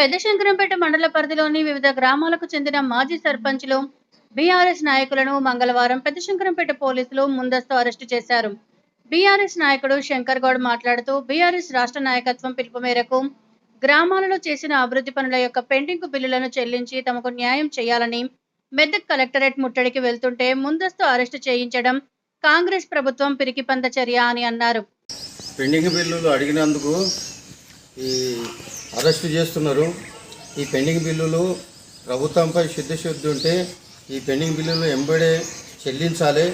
పెద్దశంకరంపేట మండల పరిధిలోని వివిధ గ్రామాలకు చెందిన మాజీ సర్పంచ్లు బీఆర్ఎస్ నాయకులను మంగళవారం పెద్దశంకరంపేట పోలీసులు ముందస్తు అరెస్టు చేశారు. బీఆర్ఎస్ నాయకుడు శంకర్ గౌడ్ మాట్లాడుతూ బీఆర్ఎస్ రాష్ట్ర నాయకత్వం పిలుపు మేరకు గ్రామాలలో చేసిన అభివృద్ధి పనుల యొక్క పెండింగ్ బిల్లులను చెల్లించి తమకు న్యాయం చేయాలని మెదక్ కలెక్టరేట్ ముట్టడికి వెళ్తుంటే ముందస్తు అరెస్టు చేయించడం కాంగ్రెస్ ప్రభుత్వం పిరికిపంద చర్య అని అన్నారు. పెండింగ్ బిల్లులు అడిగినందుకు ఈ అరెస్టు చేస్తున్నారు. ఈ పెండింగ్ బిల్లులు ప్రభుత్వంపై శుద్ధశుద్ధి ఉంటే ఈ పెండింగ్ బిల్లులు ఎంబడే చెల్లించాలి.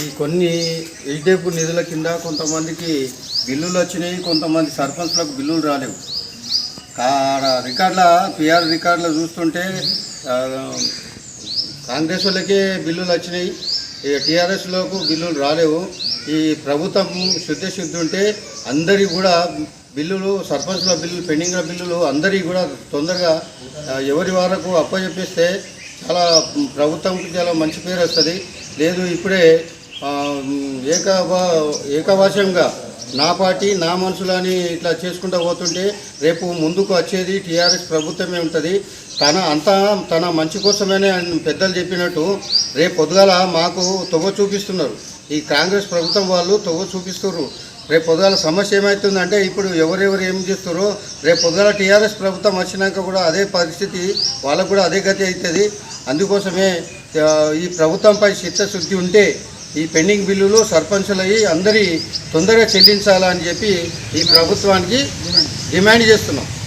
ఈ కొన్ని ఎయిడేపు నిధుల కింద కొంతమందికి బిల్లులు వచ్చినాయి కొంతమంది సర్పంచ్లకు బిల్లులు రాలేవు. కాడ రికార్డుల పిఆర్ రికార్డులు చూస్తుంటే కాంగ్రెస్ వాళ్ళకే బిల్లులు వచ్చినాయి. ఇక టీఆర్ఎస్లోకి బిల్లులు రాలేవు. ఈ ప్రభుత్వం శుద్ధ శుద్ధి ఉంటే అందరి కూడా బిల్లులు సర్పంచ్ల బిల్లులు పెండింగ్ల బిల్లులు అందరికీ కూడా తొందరగా ఎవరి వరకు అప్పచెప్పిస్తే చాలా ప్రభుత్వంకి చాలా మంచి పేరు వస్తుంది. లేదు ఇప్పుడే ఆ, ఏకవా ఏకవాశంగా నా పార్టీ నా మనుషులని ఇట్లా చేసుకుంటూ పోతుంటే రేపు ముందుకు వచ్చేది టీఆర్ఎస్ ప్రభుత్వమే ఉంటుంది. తన అంతా తన మంచి కోసమేనే పెద్దలు చెప్పినట్టు రేపు పొద్దుగాల మాకు తొవ్వ చూపిస్తున్నారు. ఈ కాంగ్రెస్ ప్రభుత్వం వాళ్ళు తొవ్వ చూపిస్తున్నారు రేపు పొద్దుగాల సమస్య ఏమవుతుందంటే ఇప్పుడు ఎవరెవరు ఏం చేస్తారో రేపు పొద్దుగాల టీఆర్ఎస్ ప్రభుత్వం వచ్చినాక కూడా అదే పరిస్థితి వాళ్ళకు కూడా అదే గతి అవుతుంది. అందుకోసమే ఈ ప్రభుత్వంపై చిత్తశుద్ధి ఉంటే ఈ పెండింగ్ బిల్లులు సర్పంచులయ్యి అందరి తొందరగా చెల్లించాలని చెప్పి ఈ ప్రభుత్వానికి డిమాండ్ చేస్తున్నాం.